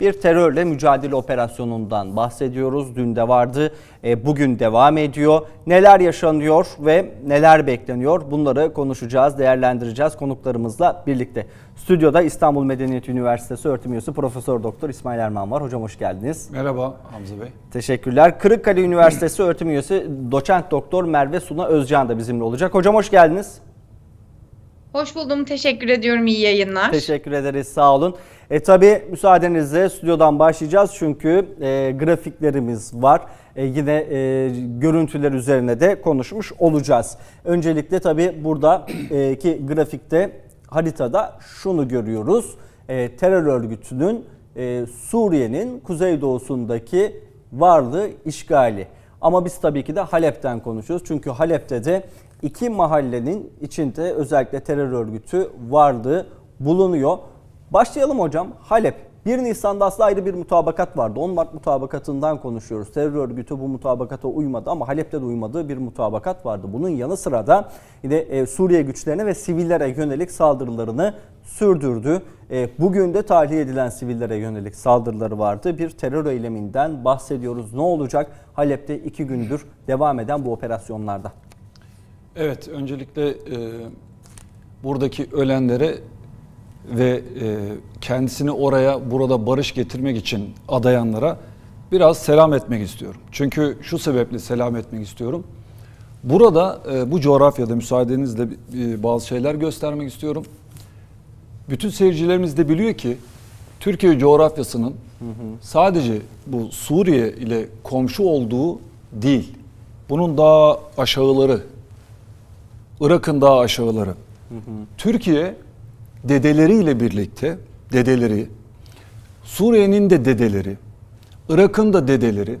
Bir terörle mücadele operasyonundan bahsediyoruz. Dün de vardı, e, bugün devam ediyor. Neler yaşanıyor ve neler bekleniyor? Bunları konuşacağız, değerlendireceğiz konuklarımızla birlikte. Stüdyoda İstanbul Medeniyet Üniversitesi öğretim üyesi Profesör Doktor İsmail Erman var. Hocam hoş geldiniz. Merhaba Hamza Bey. Teşekkürler. Kırıkkale Üniversitesi öğretim üyesi Doçent Doktor Merve Suna Özcan da bizimle olacak. Hocam hoş geldiniz. Hoş buldum. Teşekkür ediyorum. İyi yayınlar. Teşekkür ederiz. Sağ olun. E tabi müsaadenizle stüdyodan başlayacağız çünkü e, grafiklerimiz var. E, yine e, görüntüler üzerine de konuşmuş olacağız. Öncelikle tabi buradaki grafikte haritada şunu görüyoruz. E, terör örgütünün e, Suriye'nin kuzeydoğusundaki varlığı işgali. Ama biz tabii ki de Halep'ten konuşuyoruz. Çünkü Halep'te de iki mahallenin içinde özellikle terör örgütü varlığı bulunuyor. Başlayalım hocam. Halep. 1 Nisan'da aslında ayrı bir mutabakat vardı. 10 Mart mutabakatından konuşuyoruz. Terör örgütü bu mutabakata uymadı ama Halep'te de uymadığı bir mutabakat vardı. Bunun yanı sıra da yine e, Suriye güçlerine ve sivillere yönelik saldırılarını sürdürdü. E, Bugün de tahliye edilen sivillere yönelik saldırıları vardı. Bir terör eyleminden bahsediyoruz. Ne olacak Halep'te iki gündür devam eden bu operasyonlarda? Evet, öncelikle e, buradaki ölenlere ve e, kendisini oraya burada barış getirmek için adayanlara biraz selam etmek istiyorum. Çünkü şu sebeple selam etmek istiyorum. Burada e, bu coğrafyada müsaadenizle e, bazı şeyler göstermek istiyorum. Bütün seyircilerimiz de biliyor ki Türkiye coğrafyasının sadece bu Suriye ile komşu olduğu değil. Bunun daha aşağıları, Irak'ın daha aşağıları. Türkiye dedeleriyle birlikte, dedeleri, Suriye'nin de dedeleri, Irak'ın da dedeleri,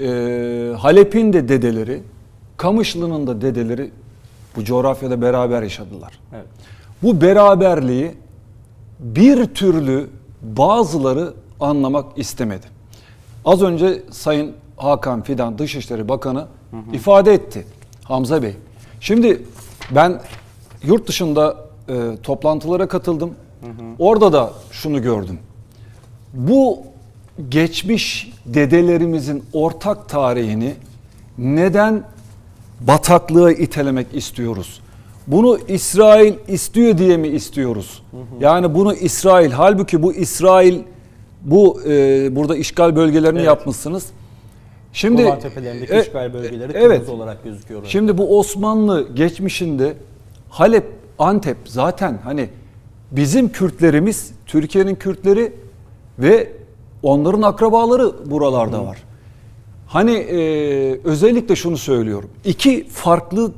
e, Halep'in de dedeleri, Kamışlı'nın da dedeleri bu coğrafyada beraber yaşadılar. Evet. Bu beraberliği bir türlü bazıları anlamak istemedi. Az önce Sayın Hakan Fidan Dışişleri Bakanı ifade etti Hamza Bey. Şimdi ben yurt dışında e, toplantılara katıldım. Orada da şunu gördüm. Bu geçmiş dedelerimizin ortak tarihini neden bataklığa itelemek istiyoruz? Bunu İsrail istiyor diye mi istiyoruz? Yani bunu İsrail halbuki bu İsrail bu e, burada işgal bölgelerini Evet. yapmışsınız. Şimdi Golan Tepelerindeki e, işgal bölgeleri e, kırmızı evet. olarak gözüküyor. Şimdi bu Osmanlı geçmişinde Halep, Antep zaten hani bizim Kürtlerimiz, Türkiye'nin Kürtleri ve onların akrabaları buralarda var. Hani e, özellikle şunu söylüyorum. İki farklı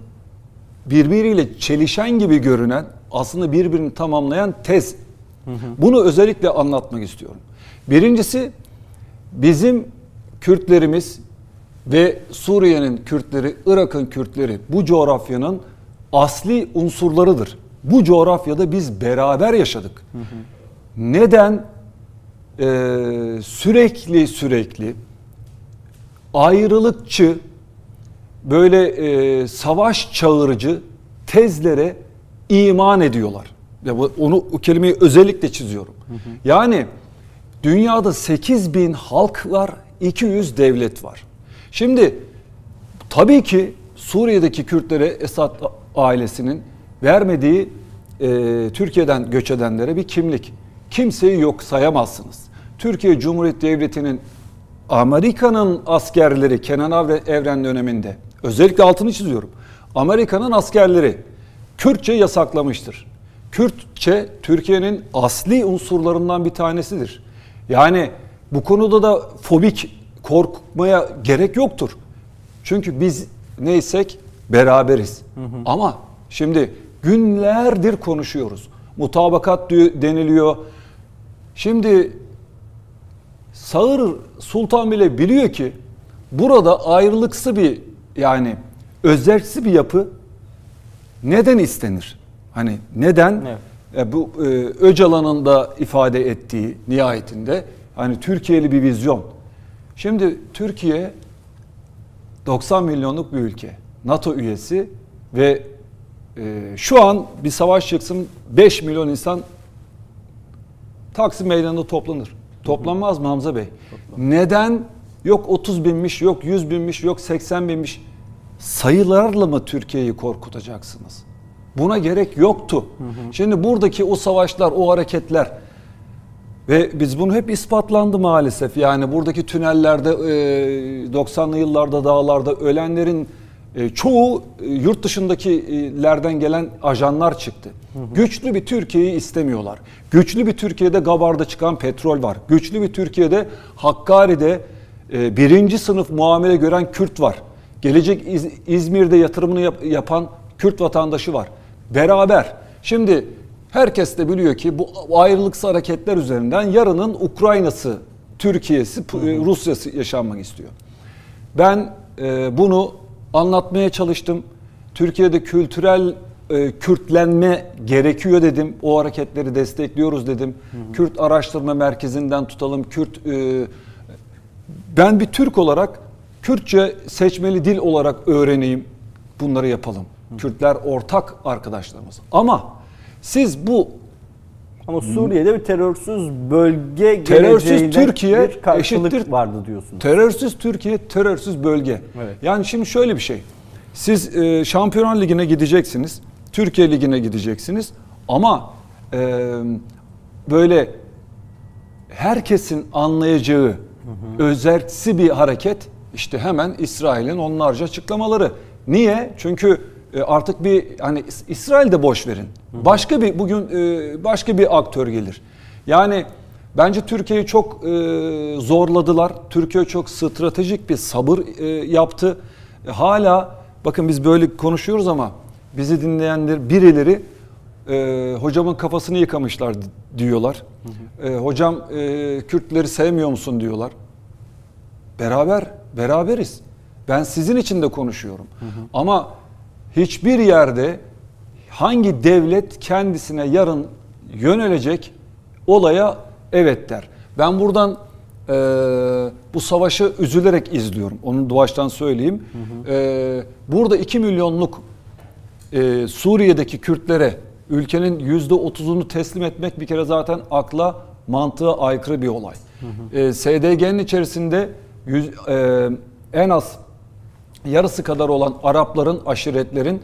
birbiriyle çelişen gibi görünen aslında birbirini tamamlayan tez. Bunu özellikle anlatmak istiyorum. Birincisi bizim Kürtlerimiz ve Suriye'nin Kürtleri, Irak'ın Kürtleri bu coğrafyanın asli unsurlarıdır. Bu coğrafyada biz beraber yaşadık. Neden Ee, sürekli sürekli ayrılıkçı, böyle e, savaş çağırıcı tezlere iman ediyorlar. Ya bu, onu o kelimeyi özellikle çiziyorum. Yani dünyada 8 bin halk var, 200 devlet var. Şimdi tabii ki Suriye'deki Kürtlere Esad ailesinin vermediği e, Türkiye'den göç edenlere bir kimlik. Kimseyi yok sayamazsınız. Türkiye Cumhuriyeti Devleti'nin Amerika'nın askerleri Kenan Evren döneminde özellikle altını çiziyorum. Amerika'nın askerleri Kürtçe yasaklamıştır. Kürtçe Türkiye'nin asli unsurlarından bir tanesidir. Yani bu konuda da fobik korkmaya gerek yoktur. Çünkü biz neysek beraberiz. Ama şimdi günlerdir konuşuyoruz. Mutabakat deniliyor. Şimdi Sağır Sultan bile biliyor ki burada ayrılıksı bir yani özerksi bir yapı neden istenir? Hani neden? Evet. E, bu e, Öcalan'ın da ifade ettiği nihayetinde hani Türkiye'li bir vizyon. Şimdi Türkiye 90 milyonluk bir ülke. NATO üyesi ve e, şu an bir savaş çıksın 5 milyon insan Taksim Meydanı'nda toplanır. Toplanmaz mı Hamza Bey? Neden yok 30 binmiş, yok 100 binmiş, yok 80 binmiş? Sayılarla mı Türkiye'yi korkutacaksınız? Buna gerek yoktu. Şimdi buradaki o savaşlar, o hareketler ve biz bunu hep ispatlandı maalesef. Yani buradaki tünellerde e, 90'lı yıllarda dağlarda ölenlerin e, çoğu e, yurt dışındakilerden gelen ajanlar çıktı. Güçlü bir Türkiye'yi istemiyorlar. Güçlü bir Türkiye'de Gabar'da çıkan petrol var. Güçlü bir Türkiye'de Hakkari'de e, birinci sınıf muamele gören Kürt var. Gelecek İz- İzmir'de yatırımını yap- yapan Kürt vatandaşı var. Beraber. Şimdi herkes de biliyor ki bu ayrılıksız hareketler üzerinden yarının Ukrayna'sı, Türkiye'si, e, Rusya'sı yaşanmak istiyor. Ben e, bunu anlatmaya çalıştım. Türkiye'de kültürel e, Kürtlenme gerekiyor dedim. O hareketleri destekliyoruz dedim. Kürt Araştırma Merkezi'nden tutalım. Kürt e, ben bir Türk olarak Kürtçe seçmeli dil olarak öğreneyim. Bunları yapalım. Kürtler ortak arkadaşlarımız. Ama siz bu Ama Suriye'de bir terörsüz bölge Terörsüz Türkiye bir karşılık eşittir- vardı diyorsunuz. Terörsüz Türkiye, terörsüz bölge. Evet. Yani şimdi şöyle bir şey. Siz e, Şampiyonlar Ligi'ne gideceksiniz. Türkiye Ligi'ne gideceksiniz. Ama e, böyle herkesin anlayacağı özerksi bir hareket işte hemen İsrail'in onlarca açıklamaları. Niye? Çünkü e, artık bir hani İs- İsrail de boş verin. Başka bir bugün e, başka bir aktör gelir. Yani bence Türkiye'yi çok e, zorladılar. Türkiye çok stratejik bir sabır yaptı. Hala bakın biz böyle konuşuyoruz ama bizi dinleyenler birileri e, hocamın kafasını yıkamışlar di- diyorlar. E, hocam e, Kürtleri sevmiyor musun diyorlar. Beraber, beraberiz. Ben sizin için de konuşuyorum. Ama hiçbir yerde hangi devlet kendisine yarın yönelecek olaya evet der. Ben buradan e, bu savaşı üzülerek izliyorum. Onu doğaçtan söyleyeyim. E, burada 2 milyonluk e, Suriye'deki Kürtlere ülkenin yüzde otuzunu teslim etmek bir kere zaten akla mantığa aykırı bir olay. E, SDG'nin içerisinde yüz, e, en az yarısı kadar olan Arapların, aşiretlerin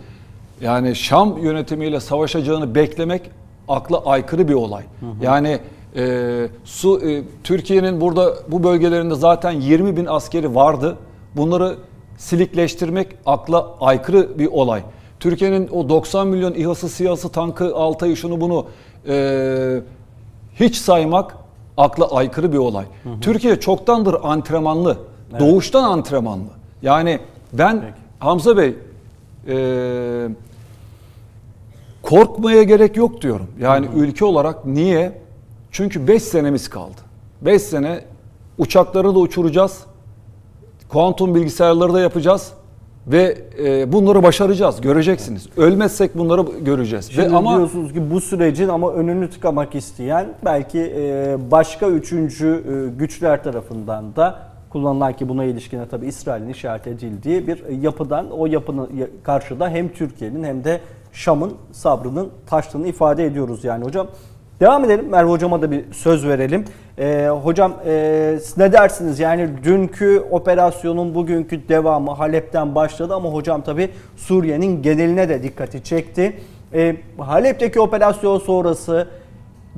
yani Şam yönetimiyle savaşacağını beklemek akla aykırı bir olay. Yani e, su e, Türkiye'nin burada bu bölgelerinde zaten 20 bin askeri vardı. Bunları silikleştirmek akla aykırı bir olay. Türkiye'nin o 90 milyon İHA'sı, SİHA'sı, tankı, Altay'ı şunu bunu e, hiç saymak akla aykırı bir olay. Türkiye çoktandır antrenmanlı. Doğuştan antrenmanlı. Yani ben Hamza Bey e, korkmaya gerek yok diyorum. Yani ülke olarak niye? Çünkü 5 senemiz kaldı. 5 sene uçakları da uçuracağız. Kuantum bilgisayarları da yapacağız ve e, bunları başaracağız. Göreceksiniz. Ölmezsek bunları göreceğiz. Şimdi ve ama diyorsunuz ki bu sürecin ama önünü tıkamak isteyen belki e, başka üçüncü e, güçler tarafından da kullanılan ki buna ilişkine tabii İsrail'in işaret edildiği bir yapıdan o yapının ya- karşıda hem Türkiye'nin hem de Şam'ın sabrının taştığını ifade ediyoruz yani hocam. Devam edelim. Merve hocama da bir söz verelim. Ee, hocam e, ne dersiniz? Yani dünkü operasyonun bugünkü devamı Halep'ten başladı ama hocam tabi Suriye'nin geneline de dikkati çekti. Ee, Halep'teki operasyon sonrası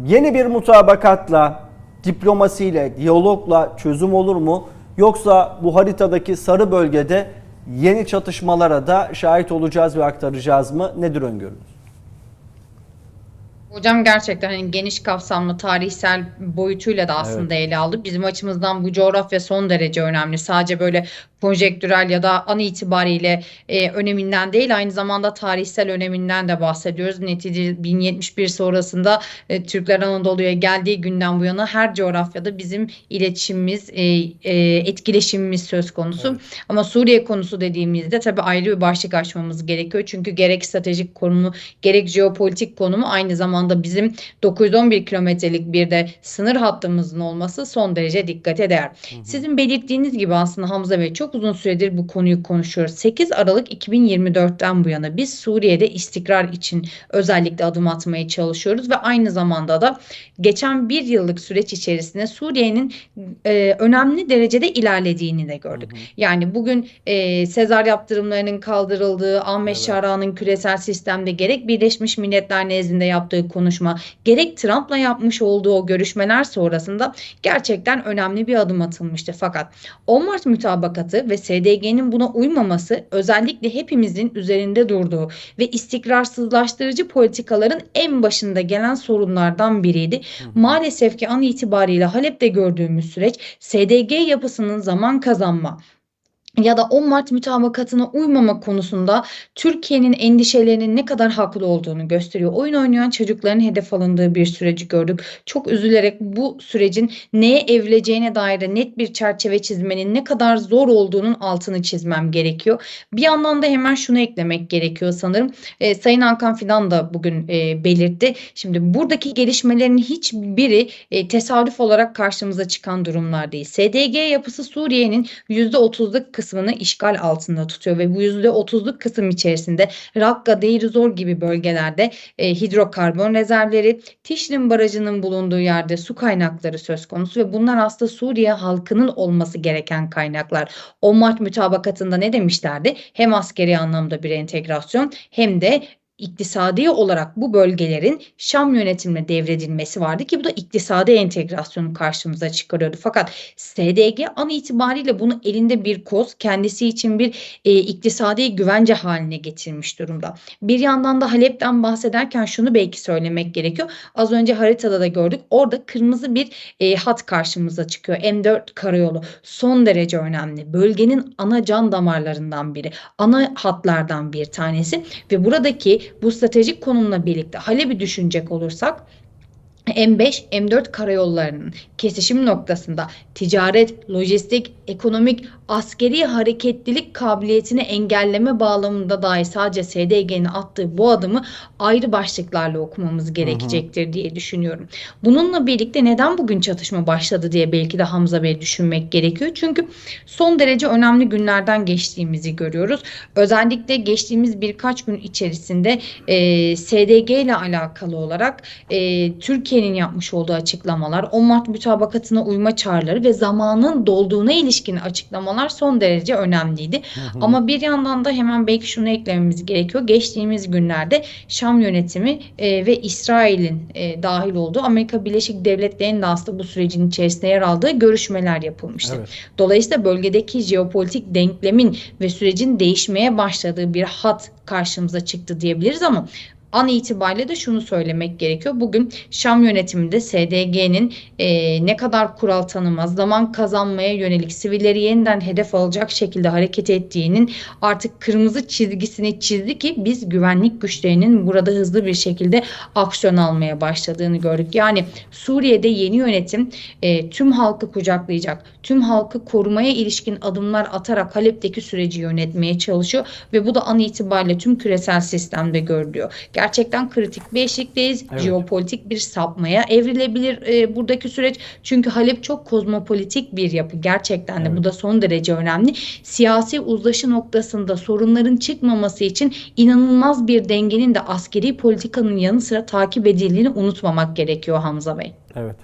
yeni bir mutabakatla, diplomasiyle, diyalogla çözüm olur mu? Yoksa bu haritadaki sarı bölgede yeni çatışmalara da şahit olacağız ve aktaracağız mı? Nedir öngörünüz? Hocam gerçekten hani geniş kapsamlı tarihsel boyutuyla da aslında ele aldı. Bizim açımızdan bu coğrafya son derece önemli. Sadece böyle konjektürel ya da an itibariyle e, öneminden değil aynı zamanda tarihsel öneminden de bahsediyoruz. Netice 1071 sonrasında e, Türkler Anadolu'ya geldiği günden bu yana her coğrafyada bizim iletişimimiz, e, e, etkileşimimiz söz konusu. Ama Suriye konusu dediğimizde tabii ayrı bir başlık açmamız gerekiyor. Çünkü gerek stratejik konumu gerek jeopolitik konumu aynı zamanda bizim 911 kilometrelik bir de sınır hattımızın olması son derece dikkate değer. Sizin belirttiğiniz gibi aslında Hamza Bey çok uzun süredir bu konuyu konuşuyoruz. 8 Aralık 2024'ten bu yana biz Suriye'de istikrar için özellikle adım atmaya çalışıyoruz ve aynı zamanda da geçen bir yıllık süreç içerisinde Suriye'nin e, önemli derecede ilerlediğini de gördük. Yani bugün e, Sezar yaptırımlarının kaldırıldığı, Ahmet Evet. Şara'nın küresel sistemde gerek Birleşmiş Milletler nezdinde yaptığı konuşma, gerek Trump'la yapmış olduğu o görüşmeler sonrasında gerçekten önemli bir adım atılmıştı. Fakat 10 Mart mütabakatı ve SDG'nin buna uymaması özellikle hepimizin üzerinde durduğu ve istikrarsızlaştırıcı politikaların en başında gelen sorunlardan biriydi. Maalesef ki an itibariyle Halep'te gördüğümüz süreç SDG yapısının zaman kazanma ya da 10 Mart mütabakatına uymama konusunda Türkiye'nin endişelerinin ne kadar haklı olduğunu gösteriyor. Oyun oynayan çocukların hedef alındığı bir süreci gördük. Çok üzülerek bu sürecin neye evrileceğine dair net bir çerçeve çizmenin ne kadar zor olduğunun altını çizmem gerekiyor. Bir yandan da hemen şunu eklemek gerekiyor sanırım. E, Sayın Hakan Fidan da bugün e, belirtti. Şimdi buradaki gelişmelerin hiçbiri e, tesadüf olarak karşımıza çıkan durumlar değil. SDG yapısı Suriye'nin %30'luk kısmını işgal altında tutuyor ve bu %30'luk kısım içerisinde Rakka, Deir Zor gibi bölgelerde e, hidrokarbon rezervleri, Tişrin Barajı'nın bulunduğu yerde su kaynakları söz konusu ve bunlar aslında Suriye halkının olması gereken kaynaklar. O Mart mütabakatında ne demişlerdi? Hem askeri anlamda bir entegrasyon hem de iktisadi olarak bu bölgelerin Şam yönetimine devredilmesi vardı ki bu da iktisadi entegrasyonu karşımıza çıkarıyordu. Fakat SDG an itibariyle bunu elinde bir koz kendisi için bir e, iktisadi güvence haline getirmiş durumda. Bir yandan da Halep'ten bahsederken şunu belki söylemek gerekiyor. Az önce haritada da gördük. Orada kırmızı bir e, hat karşımıza çıkıyor. M4 karayolu son derece önemli. Bölgenin ana can damarlarından biri. Ana hatlardan bir tanesi ve buradaki bu stratejik konumla birlikte Halep'i düşünecek olursak M5, M4 karayollarının kesişim noktasında ticaret, lojistik, ekonomik, askeri hareketlilik kabiliyetini engelleme bağlamında dahi sadece SDG'nin attığı bu adımı ayrı başlıklarla okumamız gerekecektir diye düşünüyorum. Bununla birlikte neden bugün çatışma başladı diye belki de Hamza Bey düşünmek gerekiyor. Çünkü son derece önemli günlerden geçtiğimizi görüyoruz. Özellikle geçtiğimiz birkaç gün içerisinde e, SDG ile alakalı olarak e, Türkiye'nin yapmış olduğu açıklamalar, 10 Mart mütabakatına uyma çağrıları ve zamanın dolduğuna ilişkin açıklamalar son derece önemliydi. Ama bir yandan da hemen belki şunu eklememiz gerekiyor. Geçtiğimiz günlerde Şam yönetimi e, ve İsrail'in e, dahil olduğu Amerika Birleşik Devletleri'nin de aslında bu sürecin içerisinde yer aldığı görüşmeler yapılmıştı. Evet. Dolayısıyla bölgedeki jeopolitik denklemin ve sürecin değişmeye başladığı bir hat karşımıza çıktı diyebiliriz ama an itibariyle de şunu söylemek gerekiyor. Bugün Şam yönetiminde SDG'nin e, ne kadar kural tanımaz, zaman kazanmaya yönelik sivilleri yeniden hedef alacak şekilde hareket ettiğinin artık kırmızı çizgisini çizdi ki biz güvenlik güçlerinin burada hızlı bir şekilde aksiyon almaya başladığını gördük. Yani Suriye'de yeni yönetim e, tüm halkı kucaklayacak, tüm halkı korumaya ilişkin adımlar atarak Halep'teki süreci yönetmeye çalışıyor ve bu da an itibariyle tüm küresel sistemde görülüyor. Gerçekten kritik bir eşikteyiz. Evet. Jeopolitik bir sapmaya evrilebilir e, buradaki süreç. Çünkü Halep çok kozmopolitik bir yapı. Gerçekten de Evet. bu da son derece önemli. Siyasi uzlaşı noktasında sorunların çıkmaması için inanılmaz bir dengenin de askeri politikanın yanı sıra takip edildiğini unutmamak gerekiyor Hamza Bey. Evet.